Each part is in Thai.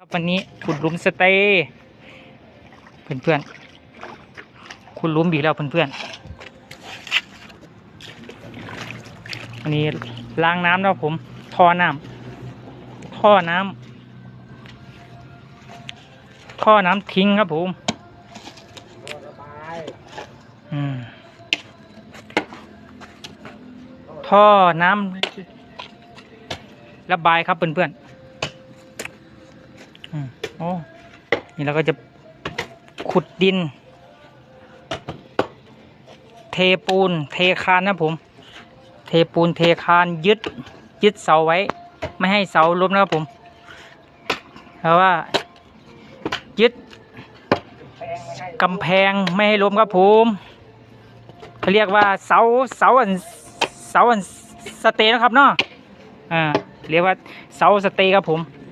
ครับวันนี้ขุดหลุมสเตย์เพื่อนๆขุดหลุมบีแล้วเพื่อนๆวันนี้ล้างน้ำแล้วผมท่อน้ำท่อน้ำท่อน้ำทิ้งครับผมอืมท่อน้ำระบายครับเพื่อนๆอืม โอ้นี่เราก็จะขุดดิน เทปูน เทคานนะผม เทปูนเทคานยึดยึดเสาไว้ ไม่ให้เสาล้มนะครับผม เพราะว่า ยึดกำแพงไม่ให้ล้มครับผมเขาเรียกว่าเสาเสาอันเสาอันสเตย์นะครับเนาะอ่าเรียกว่าเสาสเตย์ครับผมอืม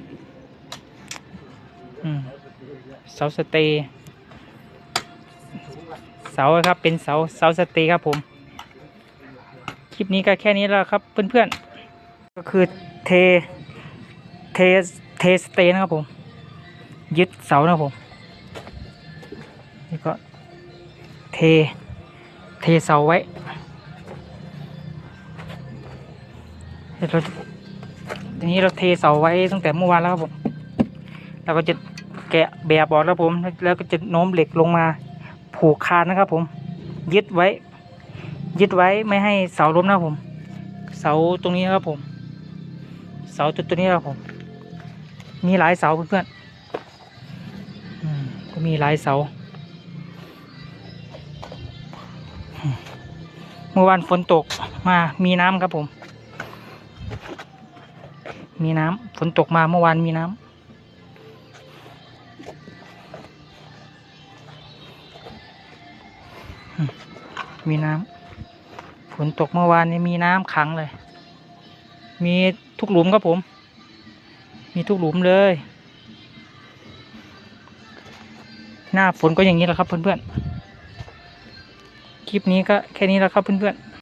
เสาสเตย์เสาครับเป็นเสาเสาสเตย์ครับผม คลิปนี้ก็แค่นี้แล้วครับเพื่อนๆ ก็คือเทเทเทสเตย์นะครับผม ยึดเสานะครับผมนี่ก็เทเทเสาไว้เดี๋ยวเราทีนี้เราเทเสาไว้ตั้งแต่เมื่อวานแล้วครับผม เราก็จะแกะแบบออกแล้วผม แล้วก็จะโน้มเหล็กลงมาผูกคานนะครับ ผม ยึดไว้ ยึดไว้ไม่ให้เสาล้มนะผม เสาตรงนี้นะครับผม เสาจุดตัวนี้นะครับผม มีหลายเสาเพื่อนๆก็มีหลายเสา เมื่อวานฝนตกมามีน้ำครับผม มีน้ำฝนตกมาเมื่อวานมีน้ำ มีน้ำฝนตกเมื่อวานนี้มีน้ำขังเลย มีทุกหลุมครับผม มีทุกหลุมเลย หน้าฝนก็อย่างนี้แหละครับเพื่อนๆคลิปนี้ก็แค่นี้แล้วครับเพื่อนๆ